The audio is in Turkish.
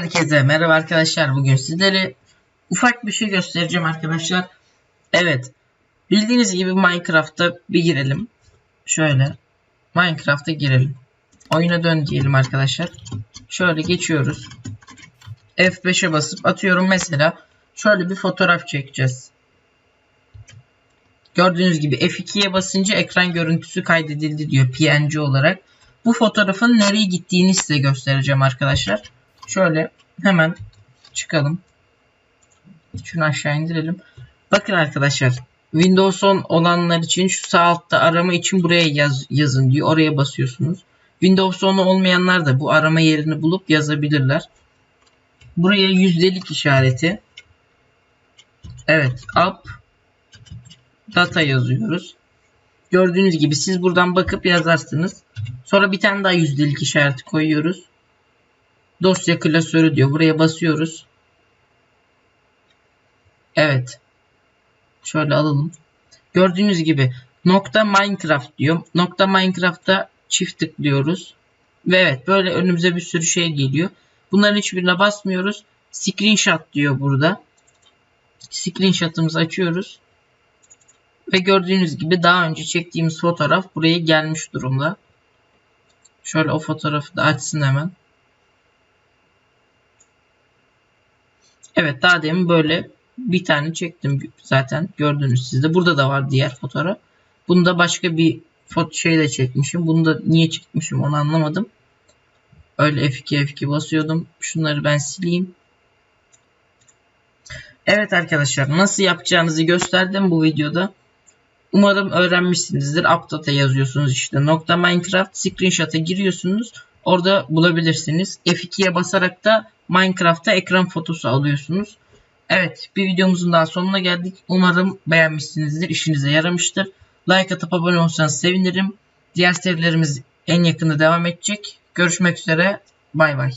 Herkese merhaba arkadaşlar. Bugün sizlere ufak bir şey göstereceğim arkadaşlar. Evet. Bildiğiniz gibi Minecraft'ta bir girelim. Şöyle. Minecraft'a girelim. Oyuna dön diyelim arkadaşlar. Şöyle geçiyoruz. F5'e basıp atıyorum mesela. Şöyle bir fotoğraf çekeceğiz. Gördüğünüz gibi F2'ye basınca ekran görüntüsü kaydedildi diyor PNG olarak. Bu fotoğrafın nereye gittiğini size göstereceğim arkadaşlar. Şöyle hemen çıkalım. Şunu aşağı indirelim. Bakın arkadaşlar. Windows 10 olanlar için şu sağ altta arama için buraya yaz, yazın diyor. Oraya basıyorsunuz. Windows 10 olmayanlar da bu arama yerini bulup yazabilirler. Buraya yüzdelik işareti. Evet. Up data yazıyoruz. Gördüğünüz gibi siz buradan bakıp yazarsınız. Sonra bir tane daha yüzdelik işareti koyuyoruz. Dosya klasörü diyor. Buraya basıyoruz. Evet. Şöyle alalım. Gördüğünüz gibi nokta Minecraft diyor. Nokta Minecraft'ta çift tıklıyoruz. Ve evet böyle önümüze bir sürü şey geliyor. Bunların hiçbirine basmıyoruz. Screenshot diyor burada. Screenshot'ımızı açıyoruz. Ve gördüğünüz gibi daha önce çektiğimiz fotoğraf buraya gelmiş durumda. Şöyle o fotoğrafı da açsın hemen. Evet daha demin böyle bir tane çektim zaten gördünüz sizde. Burada da var diğer fotoğraf. Bunu da başka bir foto şeyle çekmişim. Bunu da niye çekmişim onu anlamadım. Öyle F2 F2 basıyordum. Şunları ben sileyim. Evet arkadaşlar nasıl yapacağınızı gösterdim bu videoda. Umarım öğrenmişsinizdir. Update yazıyorsunuz işte. Nokta Minecraft screenshot'a giriyorsunuz. Orada bulabilirsiniz. F2'ye basarak da Minecraft'ta ekran fotosu alıyorsunuz. Evet bir videomuzun daha sonuna geldik. Umarım beğenmişsinizdir. işinize yaramıştır. Like atıp abone olursanız sevinirim. Diğer serilerimiz en yakında devam edecek. Görüşmek üzere. Bay bay.